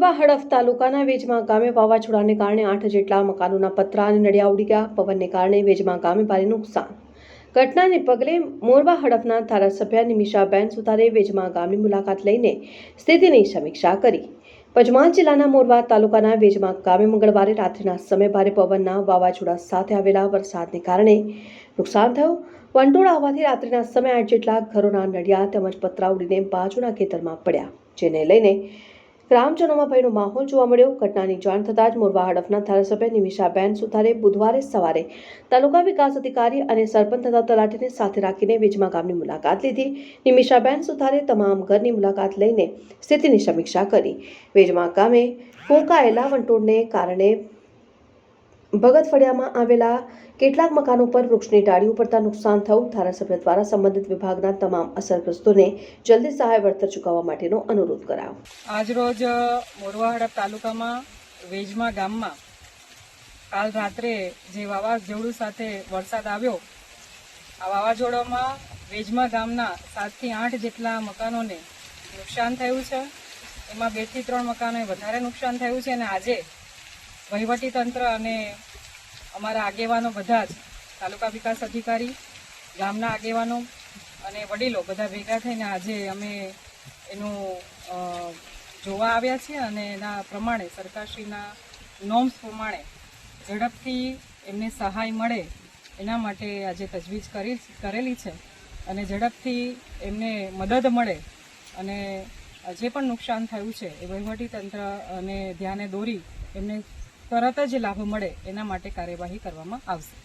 મોરબા હડફ તાલુકાના વેજમાં ગામે વાવાઝોડાને કારણે આઠ જેટલા મકાનોના પતરા અને નડિયા ઉડી ગયા. પવનને કારણે વેજમાં ગામે ભારે નુકસાન. ઘટનાને પગલે મોરબા હડફના ધારાસભ્ય નિમિષાબેન સુતારે વેજમાં ગામની મુલાકાત લઈને સ્થિતિની સમીક્ષા કરી. પંચમહાલ જિલ્લાના મોરબા તાલુકાના વેજમાં ગામે મંગળવારે રાત્રિના સમય ભારે પવનના વાવાઝોડા સાથે આવેલા વરસાદને કારણે નુકસાન થયું. વંટોળ આવવાથી રાત્રિના સમય આઠ જેટલા ઘરોના નડિયા તેમજ પતરા ઉડીને બાજુના ખેતરમાં પડ્યા, જેને લઈને ગ્રામજનોમાં ભયનો માહોલ જોવા મળ્યો. ઘટનાની જાણ થતાં જ મોરવા હડફના ધારાસભ્ય નિમિષાબેન સુથારે બુધવારે સવારે તાલુકા વિકાસ અધિકારી અને સરપંચ તથા તલાટીને સાથે રાખીને વેજમા ગામની મુલાકાત લીધી. નિમિષાબેન સુથારે તમામ ઘરની મુલાકાત લઈને સ્થિતિની સમીક્ષા કરી. વેજમા ગામે ફૂંકાયેલા વંટોળને કારણે ભગત ફળિયામાં આવેલા કેટલાક મકાનો પર વૃક્ષની ડાળીઓ પડતા નુકસાન થવું ધારાસભ્ય દ્વારા સંબંધિત વિભાગના તમામ અસરગ્રસ્તોને જલ્દી સહાય વળતર ચૂકવવા માટેનો અનુરોધ કરાયો. આજરોજ મોરવા હડપ તાલુકામાં વેજમા ગામમાં કાલ રાત્રે જે વાવાઝોડું સાથે વરસાદ આવ્યો, આ વાવાઝોડામાં વેજમા ગામના સાતથી આઠ જેટલા મકાનોને નુકસાન થયું છે. એમાં બેથી ત્રણ મકાનોએ વધારે નુકસાન થયું છે અને આજે વહીવટી તંત્ર અને અમારા આગેવાનો બધા જ, તાલુકા વિકાસ અધિકારી, ગામના આગેવાનો અને વડીલો બધા ભેગા થઈને આજે અમે એનું જોવા આવ્યા છીએ અને એના પ્રમાણે, સરકારશ્રીના નોર્મ્સ પ્રમાણે ઝડપથી એમને સહાય મળે એના માટે આજે તજવીજ કરી, કરેલી છે અને ઝડપથી એમને મદદ મળે અને જે પણ નુકસાન થયું છે એ તંત્ર અને ધ્યાને દોરી એમને તરત જ લાભ મળે એના માટે કાર્યવાહી કરવામાં આવશે.